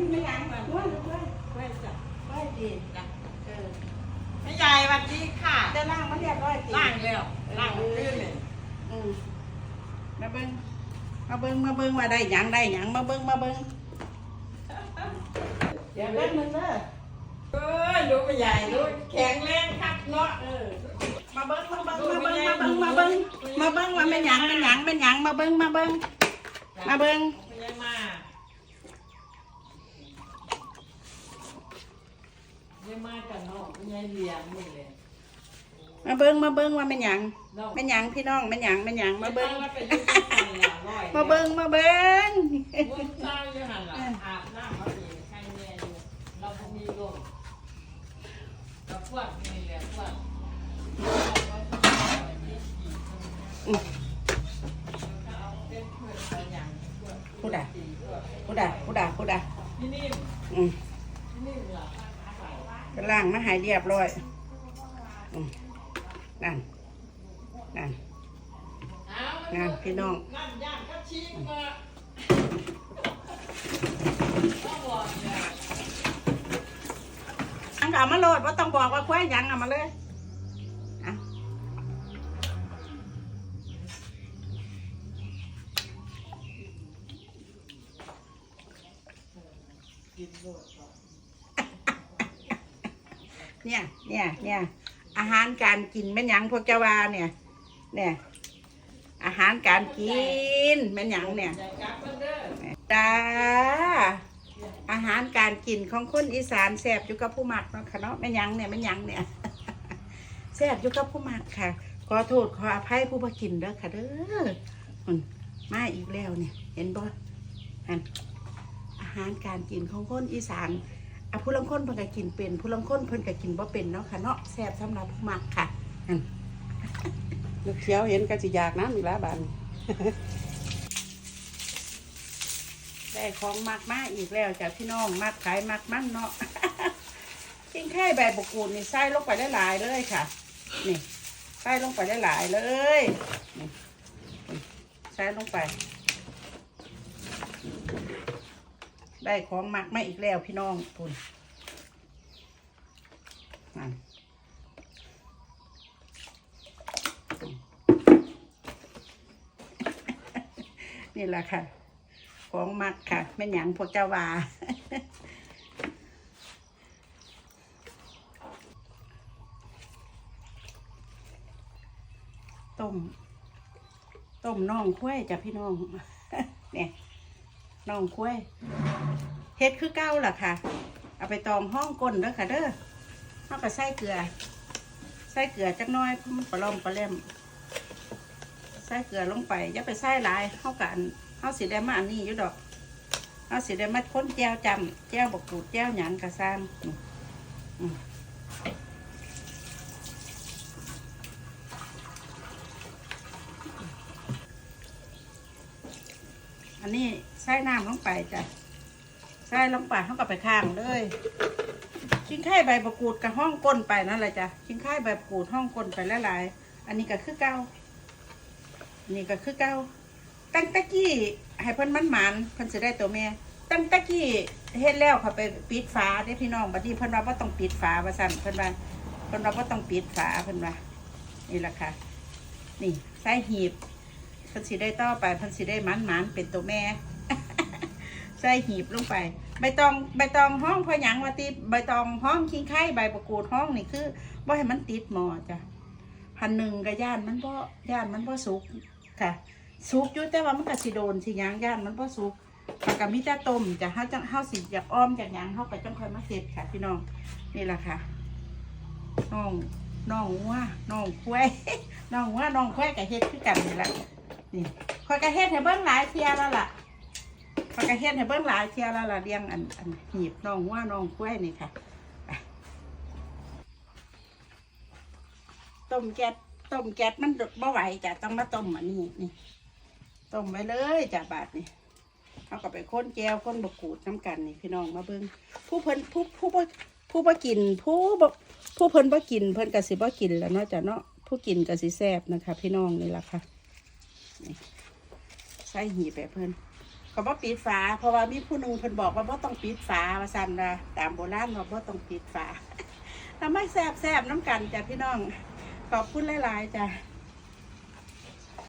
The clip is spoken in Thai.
นี่ไม่ยังแบบว่าด้วยไม่จ้ะด้วยดีจ้ะเออแม่ยายสวัสดีค่ะจะล่างมาเรียบร้อยดีล่างแล้วล่างตื้นเลยอืมมาเบิ้งมาเบิ้งมาเบิ้งว่าได้หยังได้หยังมาเบิ้งมาเบิ้งเดี๋ยวแป๊บนึงเด้อเอ้ยดูไม่ใหญ่ดูแข็งแรงคักเนาะเออมาเบิ้งมาเบิ้งมาเบิ้งมาเบิ้งมาเบิ้งมาเบิ้งว่าเป็นหยังเป็นหยังเป็นหยังมาเบิ้งมาเบิ้งมาเบิ้งไม่ใช่มา ไม่มากันเนาะไม่ใช่เรียนนี่เลยมาเบิ้งมาเบิ้งว่าเป็นหยังเนาะเป็นหยังพี่น้องเป็นหยังเป็นหยังมาเบิ้งมาเป็นยุคที่ละร้อยมาเบิ้งมาเบิ้งมึงเศร้าอยู่หันล่ะอาบน้ำมาดีใครแน่อยู่เราบ่มีลมเราพวดนี่แหละพวดพูดอะพูดอะพูดอะพูดอะที่นี่อืมที่นี่เหรอก ระล่างมาหายเรียบร้อยนั่น นั่นงานพี่น้องนั่นย่างก็ชี้มาต้องบอกเนี่ยอังกามาโหลดว่าต้องบอกว่าควายยังเอามาเลยอะกินโลด เนี่ยเนี่ยเนี่ยอาหารการกินแม่นหยังพวกเจ้าว่าเนี่ย เนี่ย อาหารการกินแม่นหยังเนี่ยใจกลับมาอาหารการกินของคนอีสานแซ่บอยู่กับผู้มักเนาะค่ะเนาะแม่นหยังเนี่ยแม่นหยังเนี่ยแซ่บอยู่กับผู้มักค่ะขอโทษขออภัยผู้บ่กินเด้อค่ะเด้อมันมาอีกแล้วเนี่ย เห็นบ่อาหารการกินของคนอีสาน อะผู้ลังคนเพิ่นก็กินเป็น ผู้ลังคนเพิ่นก็กินบ่เป็นเนาะค่ะเนาะแซ่บสำหรับผู้มักค่ะอันลูกเขียวเห็นก็สิอยากน้ำอีกแล้วบาน ได้ของมากมากอีกแล้วจากพี่น้องมากขายมากมั่นเนาะทิ้งแค่ใบบกูดนี่ใส่ลงไปได้หลายเลยค่ะ นี่ใส่ลงไปได้หลายเลยนี่นี่ใส่ลงไป ได้ของมักไมาอีกแล้วพี่น้องปุ่นนั่นนี่แหละค่ะ ของมักค่ะแม่หยังพวกเจ้าว่าต้ม ต้มน่องคุ้ยจ้ะพี่น้อง เนี่ย น่องคุ้ยเฮ็ดคือเก้าล่ะค่ะ เอาไปตองห้องก้นเด้อค่ะเด้อเอาไปใส่เกลือ ใส่เกลือจักน้อยเพราะมันปลาล่อมปลาเล่มใส่เกลือลงไปอย่าไปใส่หลายเข้ากันเข้าสีแดงมาอันนี้อยู่ดอกเอาสีแดงมาค้นแจ้วจำแจ้วบกกูดแจ้วหยันกระซา อันนี้ใส่น้ำลงไปจ้ะใส่ลงไปเข้ากับไปข้างเลยชิ้นไข่ใบบกูดกับห้องก้นไปนั่นแหละจ้ะชิ้นไข่ใบกรูดห้องก้นไปหลายๆอันนี้ก็คือเก้านี่ก็คือเก้าตั้งตะกี้ให้เพิ่นมันหมันเพิ่นสิได้ตัวแม่ตั้งตะกี้เฮ็ดแล้วเขาไปปิดฝาเด้พี่น้องบัดนี้เพิ่นว่าบ่ต้องปิดฝาว่าซั่นเพิ่นว่าเพิ่นว่าบ่ต้องปิดฝาเพิ่นว่านี่แหละค่ะ นี่ใส่หีบ พิ่นสิได้ต่อไปพิ่นสิได้มันมันเป็นตัวแม่ ใส่หีบลงไป ใบตองใบตองห้องพอหยังว่าติใบตองห้องคิงไข่ใบประกูดห้องนี่คือบ่าให้มันติดหมอจ้ะพันหนึ่งกับย่านมันบ่ย่านมันบ่สุกค่ะสุกอยู่แต่ว่ามันก็สิโดนสิยังย่านมันบ่สุกแล้วก็มีแต่ต้มจะเฮาจังเฮาสิอยากอ้อมจากยังเฮาก็จังคอยมาเสร็จค่ะ พี่น้องนี่แหละค่ะน้องน้องว่าน้องควายน้องว่าน้องควายก็เฮ็ดคือกันนี่แหละ นี่ข้อยก็เฮ็ดให้เบิ่งหลายเทียแล้วล่ะข้อยก็เฮ็ดให้เบิ่งหลายเทียแล้วล่ะเลี้ยงอันอันหีบน้องว่าน้องควยนี่ค่ะต้มแก๊สต้มแก๊สมันบ่ไหวจ้ะต้องมาต้มอันนี้นี่ต้มไว้เลยจ้ะบาทนี่เอาก็ไปค้นแก้วค้นบกกูดน้ำกันนี่พี่น้องมาเบิ้งผู้เพิ่นผู้ผู้บ่ผู้บ่กิน ผู้บ่ผู้เพิ่นบ่กิน เพิ่นก็สิบ่กินแล้วเนาะจ้ะเนาะผู้กินก็สิแซ่บนะคะ พี่น้องนี่ล่ะค่ะ นี่ใส่หีบไปเพิ่นเขาบ่ปิดฝาเพราะว่ามีผู้หนึงเพิ่นบอกว่าบ่ต้องปิดฝาว่าซั่นนะตามโบราณว่าบ่ต้องปิดฝาทำให้แซบน้ำกันจ้ะพี่น้อง ขอบคุณหลายๆจ้ะ